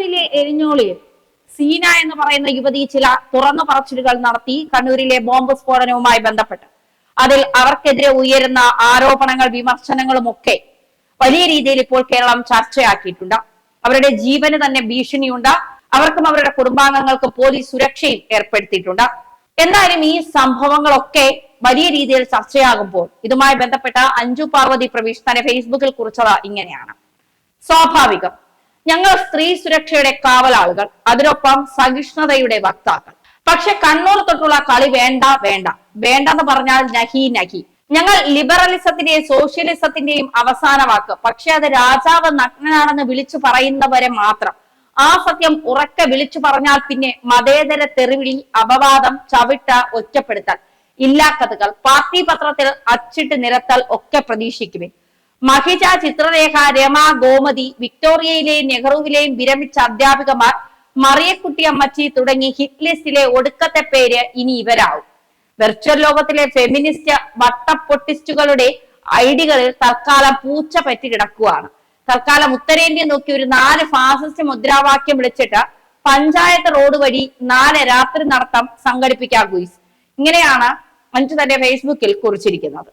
കണ്ണൂരിലെ എരിഞ്ഞോളിയിൽ സീന എന്ന് പറയുന്ന യുവതി ചില തുറന്നു പറച്ചിലുകൾ നടത്തി കണ്ണൂരിലെ ബോംബ് സ്ഫോടനവുമായി ബന്ധപ്പെട്ട്. അതിൽ അവർക്കെതിരെ ഉയരുന്ന ആരോപണങ്ങൾ വിമർശനങ്ങളും ഒക്കെ വലിയ രീതിയിൽ ഇപ്പോൾ കേരളം ചർച്ചയാക്കിയിട്ടുണ്ട്. അവരുടെ ജീവന് തന്നെ ഭീഷണിയുണ്ട്. അവർക്കും അവരുടെ കുടുംബാംഗങ്ങൾക്കും പോലീസ് സുരക്ഷയും ഏർപ്പെടുത്തിയിട്ടുണ്ട്. എന്തായാലും ഈ സംഭവങ്ങളൊക്കെ വലിയ രീതിയിൽ ചർച്ചയാകുമ്പോൾ ഇതുമായി ബന്ധപ്പെട്ട അഞ്ജു പാർവതി പ്രവീഷ് തന്നെ ഫേസ്ബുക്കിൽ കുറിച്ചത് ഇങ്ങനെയാണ്. സ്വാഭാവികം. ഞങ്ങൾ സ്ത്രീ സുരക്ഷയുടെ കാവലാളുകൾ അതിനൊപ്പം സഹിഷ്ണുതയുടെ വക്താക്കൾ. പക്ഷെ കണ്ണൂർ തൊട്ടുള്ള കളി വേണ്ട വേണ്ട. വേണ്ടെന്ന് പറഞ്ഞാൽ നഹി നഹി. ഞങ്ങൾ ലിബറലിസത്തിന്റെയും സോഷ്യലിസത്തിന്റെയും അവസാന വാക്ക്. പക്ഷെ അത് രാജാവ് നഗ്നനാണെന്ന് വിളിച്ചു പറയുന്നവരെ മാത്രം. ആ സത്യം ഉറക്കെ വിളിച്ചു പറഞ്ഞാൽ പിന്നെ മതേതര തെറിവിളി അപവാദം ചവിട്ട ഒറ്റപ്പെടുത്തൽ ഇല്ലാക്കഥകൾ പാർട്ടി പത്രത്തിൽ അച്ചിട്ട് നിരത്തൽ ഒക്കെ പ്രതീക്ഷിക്കുമേ മഹിജ ചിത്രരേഖ രമ ഗോമതി വിക്ടോറിയയിലെയും നെഹ്റുവിലെയും വിരമിച്ച അധ്യാപികമാർ മറിയക്കുട്ടി അമ്മച്ചി തുടങ്ങി ഹിറ്റ് ലിസ്റ്റിലെ ഒടുക്കത്തെ പേര് ഇനി ഇവരാവും. വെർച്വൽ ലോകത്തിലെ ഫെമിനിസ്റ്റ് വട്ടപ്പൊട്ടിസ്റ്റുകളുടെ ഐഡികളിൽ തൽക്കാലം പൂച്ച പറ്റി കിടക്കുകയാണ് തൽക്കാലം ഉത്തരേന്ത്യ നോക്കി ഒരു നാല് ഫാസിസ്റ്റ് മുദ്രാവാക്യം വിളിച്ചിട്ട് പഞ്ചായത്ത് റോഡ് വഴി നാല് രാത്രി നടത്തം സംഘടിപ്പിക്കാൻ ഗുയിസ്. ഇങ്ങനെയാണ് മഞ്ജു തന്റെ ഫേസ്ബുക്കിൽ കുറിച്ചിരിക്കുന്നത്.